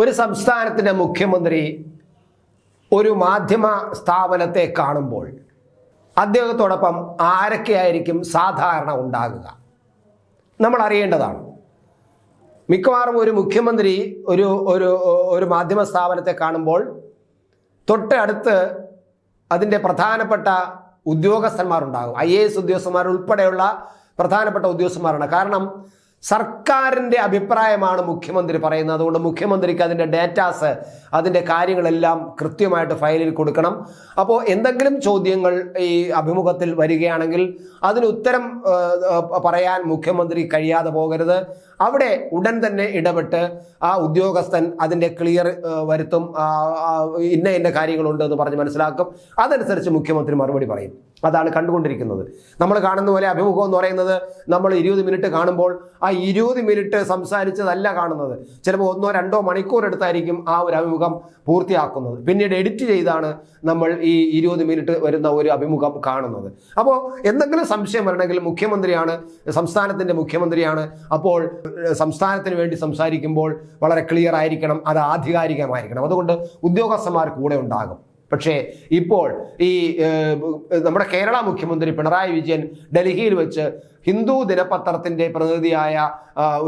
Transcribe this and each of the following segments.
ഒരു സംസ്ഥാനത്തിന്റെ മുഖ്യമന്ത്രി ഒരു മാധ്യമ സ്ഥാപനത്തെ കാണുമ്പോൾ അദ്ദേഹത്തോടൊപ്പം ആരൊക്കെയായിരിക്കും സാധാരണ ഉണ്ടാകുക? നമ്മൾ അറിയേണ്ടതാണ് മിക്കവാറും ഒരു മുഖ്യമന്ത്രി ഒരു ഒരു ഒരു മാധ്യമ സ്ഥാപനത്തെ കാണുമ്പോൾ തൊട്ടടുത്ത് അതിന്റെ പ്രധാനപ്പെട്ട ഉദ്യോഗസ്ഥന്മാരുണ്ടാകും. ഐ എ എസ് ഉദ്യോഗസ്ഥന്മാർ ഉൾപ്പെടെയുള്ള പ്രധാനപ്പെട്ട ഉദ്യോഗസ്ഥന്മാരാണ്. കാരണം സർക്കാരിന്റെ അഭിപ്രായമാണ് മുഖ്യമന്ത്രി പറയുന്നത്. അതുകൊണ്ട് മുഖ്യമന്ത്രിക്ക് അതിന്റെ ഡേറ്റാസ് അതിന്റെ കാര്യങ്ങളെല്ലാം കൃത്യമായിട്ട് ഫയലിൽ കൊടുക്കണം. അപ്പോൾ എന്തെങ്കിലും ചോദ്യങ്ങൾ ഈ അഭിമുഖത്തിൽ വരികയാണെങ്കിൽ അതിന് ഉത്തരം പറയാൻ മുഖ്യമന്ത്രി കഴിയാതെ പോകരുത്. അവിടെ ഉടൻ തന്നെ ഇടപെട്ട് ആ ഉദ്യോഗസ്ഥൻ അതിന്റെ ക്ലിയർ വരുത്തും ഇന്ന ഇന്ന കാര്യങ്ങളുണ്ട് എന്ന് പറഞ്ഞ് മനസ്സിലാക്കും. അതനുസരിച്ച് മുഖ്യമന്ത്രി മറുപടി പറയും. അതാണ് കണ്ടുകൊണ്ടിരിക്കുന്നത്. നമ്മൾ കാണുന്ന പോലെ അഭിമുഖം എന്ന് പറയുന്നത് നമ്മൾ ഇരുപത് മിനിറ്റ് കാണുമ്പോൾ ആ ഇരുപത് മിനിറ്റ് സംസാരിച്ചതല്ല കാണുന്നത്. ചിലപ്പോൾ ഒന്നോ രണ്ടോ മണിക്കൂർ എടുത്തായിരിക്കും ആ ഒരു അഭിമുഖം പൂർത്തിയാക്കുന്നത്. പിന്നീട് എഡിറ്റ് ചെയ്താണ് നമ്മൾ ഈ ഇരുപത് മിനിറ്റ് വരുന്ന ഒരു അഭിമുഖം കാണുന്നത്. അപ്പോൾ എന്തെങ്കിലും സംശയം വരണമെങ്കിൽ മുഖ്യമന്ത്രിയാണ് സംസ്ഥാനത്തിന്റെ മുഖ്യമന്ത്രിയാണ്. അപ്പോൾ സംസ്ഥാനത്തിന് വേണ്ടി സംസാരിക്കുമ്പോൾ വളരെ ക്ലിയർ ആയിരിക്കണം അത് ആധികാരികമായിരിക്കണം. അതുകൊണ്ട് ഉദ്യോഗസ്ഥന്മാർ കൂടെ ഉണ്ടാകും. പക്ഷേ ഇപ്പോൾ ഈ നമ്മുടെ കേരള മുഖ്യമന്ത്രി പിണറായി വിജയൻ ഡൽഹിയിൽ വെച്ച് ഹിന്ദു ദിനപത്രത്തിന്റെ പ്രതിനിധിയായ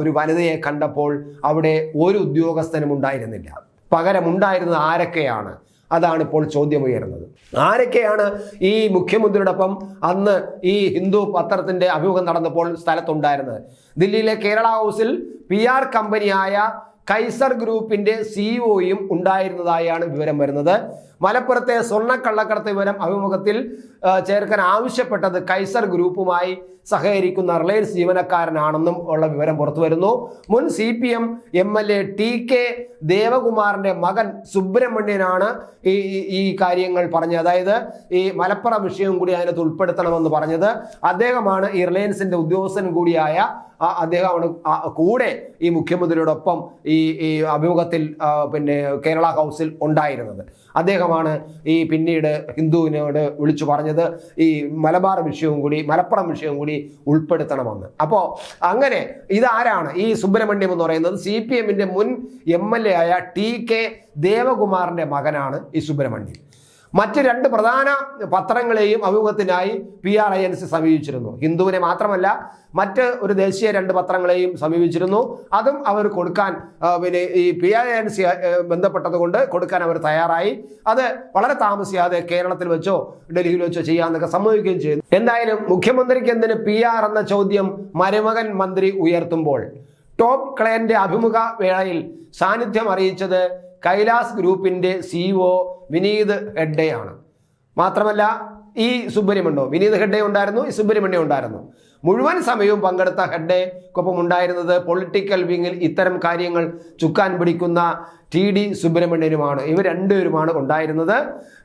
ഒരു വനിതയെ കണ്ടപ്പോൾ അവിടെ ഒരു ഉദ്യോഗസ്ഥനും ഉണ്ടായിരുന്നില്ല പകരം ഉണ്ടായിരുന്നത് ആരൊക്കെയാണ്? അതാണ് ഇപ്പോൾ ചോദ്യം ഉയരുന്നത് ആരൊക്കെയാണ് ഈ മുഖ്യമന്ത്രിയോടൊപ്പം അന്ന് ഈ ഹിന്ദു പത്രത്തിന്റെ അഭിമുഖം നടന്നപ്പോൾ സ്ഥലത്തുണ്ടായിരുന്നത്? ദില്ലിയിലെ കേരള ഹൗസിൽ പി ആർ കമ്പനിയായ കൈസർ ഗ്രൂപ്പിന്റെ സിഇഒയും ഉണ്ടായിരുന്നതായാണ് വിവരം വരുന്നത്. മലപ്പുറത്തെ സ്വർണക്കള്ളക്കടത്ത് വിവരം അഭിമുഖത്തിൽ ചേർക്കാൻ ആവശ്യപ്പെട്ടത് കൈസർ ഗ്രൂപ്പുമായി സഹകരിക്കുന്ന റിലയൻസ് ജീവനക്കാരനാണെന്നും ഉള്ള വിവരം പുറത്തു വരുന്നു മുൻ C P M M L A T K ദേവകുമാറിന്റെ മകൻ സുബ്രഹ്മണ്യനാണ് ഈ ഈ- കാര്യങ്ങൾ പറഞ്ഞത്. അതായത് ഈ മലപ്പുറം വിഷയം കൂടി അതിനകത്ത് ഉൾപ്പെടുത്തണമെന്ന് പറഞ്ഞത്. അദ്ദേഹമാണ് ഈ റിലയൻസിന്റെ ഉദ്യോഗസ്ഥൻ കൂടിയായ അദ്ദേഹമാണ് കൂടെ ഈ മുഖ്യമന്ത്രിയോടൊപ്പം ഈ ഈ അഭിമുഖത്തിൽ പിന്നെ കേരള ഹൗസിൽ ഉണ്ടായിരുന്നത്. അദ്ദേഹമാണ് ഈ പിന്നീട് ഹിന്ദുവിനോട് വിളിച്ചു പറഞ്ഞത്. ഈ മലബാർ വിഷയവും കൂടി മലപ്പുറം വിഷയവും കൂടി ഉൾപ്പെടുത്തണമെന്ന്. അപ്പോൾ അങ്ങനെ ഇതാരാണ് ഈ സുബ്രഹ്മണ്യം എന്ന് പറയുന്നത്? സി പി എമ്മിന്റെ മുൻ എം എൽ എ ആയ ടി കെ ദേവകുമാറിന്റെ മകനാണ് ഈ സുബ്രഹ്മണ്യം. മറ്റ് രണ്ട് പ്രധാന പത്രങ്ങളെയും അഭിമുഖത്തിനായി P R I N C സമീപിച്ചിരുന്നു. ഹിന്ദുവിനെ മാത്രമല്ല മറ്റ് ഒരു ദേശീയ രണ്ട് പത്രങ്ങളെയും സമീപിച്ചിരുന്നു. അതും അവർ കൊടുക്കാൻ പിന്നെ ഈ P R I N C ബന്ധപ്പെട്ടതുകൊണ്ട് കൊടുക്കാൻ അവർ തയ്യാറായി. അത് വളരെ താമസിയാതെ കേരളത്തിൽ വെച്ചോ ഡൽഹിയിൽ വെച്ചോ ചെയ്യാമെന്നൊക്കെ സമ്മതിക്കുകയും ചെയ്തു. എന്തായാലും മുഖ്യമന്ത്രിക്ക് എന്തിന് പി ആർ എന്ന ചോദ്യം മരുമകൻ മന്ത്രി ഉയർത്തുമ്പോൾ ടോപ്പ് ക്ലയന്റെ അഭിമുഖ വേളയിൽ സാന്നിധ്യം അറിയിച്ചത് കൈലാസ് ഗ്രൂപ്പിന്റെ സിഇഒ വിനീത് ഹെഡ്ഡെയാണ്. മാത്രമല്ല ഈ സുബ്രഹ്മണ്യോ വിനീത് ഹെഡ്ഡെ ഉണ്ടായിരുന്നു ഈ സുബ്രഹ്മണ്യം ഉണ്ടായിരുന്നു. മുഴുവൻ സമയവും പങ്കെടുത്ത ഹെഡ്ഡെക്കൊപ്പം ഉണ്ടായിരുന്നത് പൊളിറ്റിക്കൽ വിങ്ങിൽ ഇത്തരം കാര്യങ്ങൾ ചുക്കാൻ പിടിക്കുന്ന ടി ഡി സുബ്രഹ്മണ്യനുമാണ്. ഇവർ രണ്ടുപേരുമാണ് ഉണ്ടായിരുന്നത്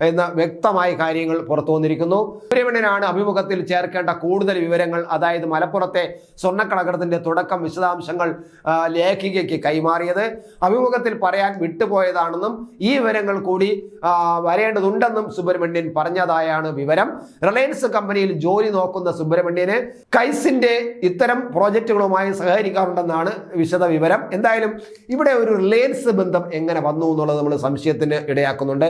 എന്ന വ്യക്തമായ കാര്യങ്ങൾ പുറത്തു വന്നിരിക്കുന്നു. സുബ്രഹ്മണ്യനാണ് അഭിമുഖത്തിൽ ചേർക്കേണ്ട കൂടുതൽ വിവരങ്ങൾ അതായത് മലപ്പുറത്തെ സ്വർണക്കടകടത്തിന്റെ തുടക്കം വിശദാംശങ്ങൾ ലേഖികയ്ക്ക് കൈമാറിയത്. അഭിമുഖത്തിൽ പറയാൻ വിട്ടുപോയതാണെന്നും ഈ വിവരങ്ങൾ കൂടി വരേണ്ടതുണ്ടെന്നും സുബ്രഹ്മണ്യൻ പറഞ്ഞതായാണ് വിവരം. റിലയൻസ് കമ്പനിയിൽ ജോലി നോക്കുന്ന സുബ്രഹ്മണ്യന് കൈസിന്റെ ഇത്തരം പ്രോജക്റ്റുകളുമായി സഹകരിക്കാറുണ്ടെന്നാണ് വിശദ വിവരം എന്തായാലും ഇവിടെ ഒരു റിലയൻസ് ബന്ധം എങ്ങനെ വന്നു എന്നുള്ളത് നമ്മൾ സംശയത്തിന് ഇടയാക്കുന്നുണ്ട്.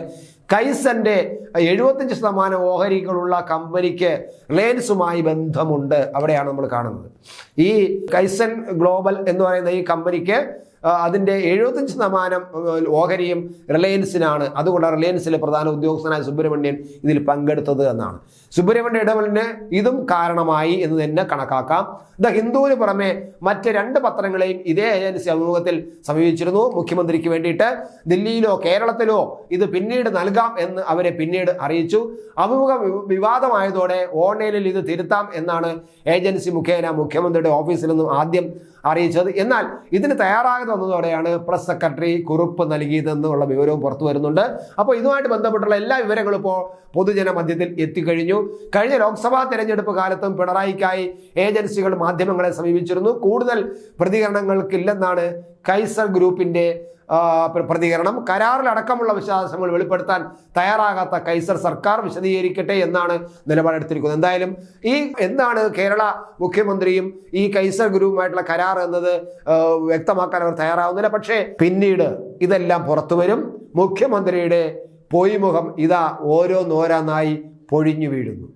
കൈസന്റെ എഴുപത്തഞ്ച് ശതമാനം ഓഹരികളുള്ള കമ്പനിക്ക് റിലയൻസുമായി ബന്ധമുണ്ട്. അവിടെയാണ് നമ്മൾ കാണുന്നത്. ഈ കൈസൻ ഗ്ലോബൽ എന്ന് പറയുന്ന ഈ കമ്പനിക്ക് അതിന്റെ എഴുപത്തഞ്ച് ശതമാനം ഓഹരിയും റിലയൻസിനാണ്. അതുകൊണ്ട് റിലയൻസിലെ പ്രധാന ഉദ്യോഗസ്ഥനായ സുബ്രഹ്മണ്യൻ ഇതിൽ പങ്കെടുത്തത് എന്നാണ്. സുബ്രഹ്മണ്യ ഇടപെടലിന് ഇതും കാരണമായി എന്ന് തന്നെ കണക്കാക്കാം. ദ ഹിന്ദുവിന് പുറമെ മറ്റ് രണ്ട് പത്രങ്ങളെയും ഇതേ ഏജൻസി അഭിമുഖത്തിൽ സമീപിച്ചിരുന്നു. മുഖ്യമന്ത്രിക്ക് വേണ്ടിയിട്ട് ദില്ലിയിലോ കേരളത്തിലോ ഇത് പിന്നീട് നൽകാം എന്ന് അവരെ പിന്നീട് അറിയിച്ചു. അഭിമുഖം വിവാദമായതോടെ ഓൺലൈനിൽ ഇത് തിരുത്താം എന്നാണ് ഏജൻസി മുഖേന മുഖ്യമന്ത്രിയുടെ ഓഫീസിൽ നിന്നും ആദ്യം അറിയിച്ചത്. എന്നാൽ ഇതിന് തയ്യാറാകുന്ന വന്നതോടെയാണ് പ്രസ് സെക്രട്ടറി കുറിപ്പ് നൽകിയതെന്നുള്ള വിവരവും പുറത്തു വരുന്നുണ്ട്. അപ്പോൾ ഇതുമായിട്ട് ബന്ധപ്പെട്ടുള്ള എല്ലാ വിവരങ്ങളും ഇപ്പോൾ പൊതുജന മധ്യത്തിൽ എത്തിക്കഴിഞ്ഞു. കഴിഞ്ഞ ലോക്സഭാ തെരഞ്ഞെടുപ്പ് കാലത്തും പിണറായിക്കായി ഏജൻസികൾ മാധ്യമങ്ങളെ സമീപിച്ചിരുന്നു. കൂടുതൽ പ്രതികരണങ്ങൾക്കില്ലെന്നാണ് കൈസർ പ്ര- പ്രതികരണം. കരാറിലടക്കമുള്ള വിശദാംശങ്ങൾ വെളിപ്പെടുത്താൻ തയ്യാറാകാത്ത കൈസർ സർക്കാർ വിശദീകരിക്കട്ടെ എന്നാണ് നിലപാടെടുത്തിരിക്കുന്നത്. എന്തായാലും ഈ എന്താണ് കേരള മുഖ്യമന്ത്രിയും ഈ കൈസർ ഗ്രൂപ്പുമായിട്ടുള്ള കരാർ എന്നത് വ്യക്തമാക്കാൻ അവർ തയ്യാറാവുന്നില്ല. പക്ഷേ പിന്നീട് ഇതെല്ലാം പുറത്തു വരും. മുഖ്യമന്ത്രിയുടെ പൊയ്മുഖം ഇതാ ഓരോ ഓരോന്നോരോന്നായി പൊഴിഞ്ഞു വീഴുന്നു.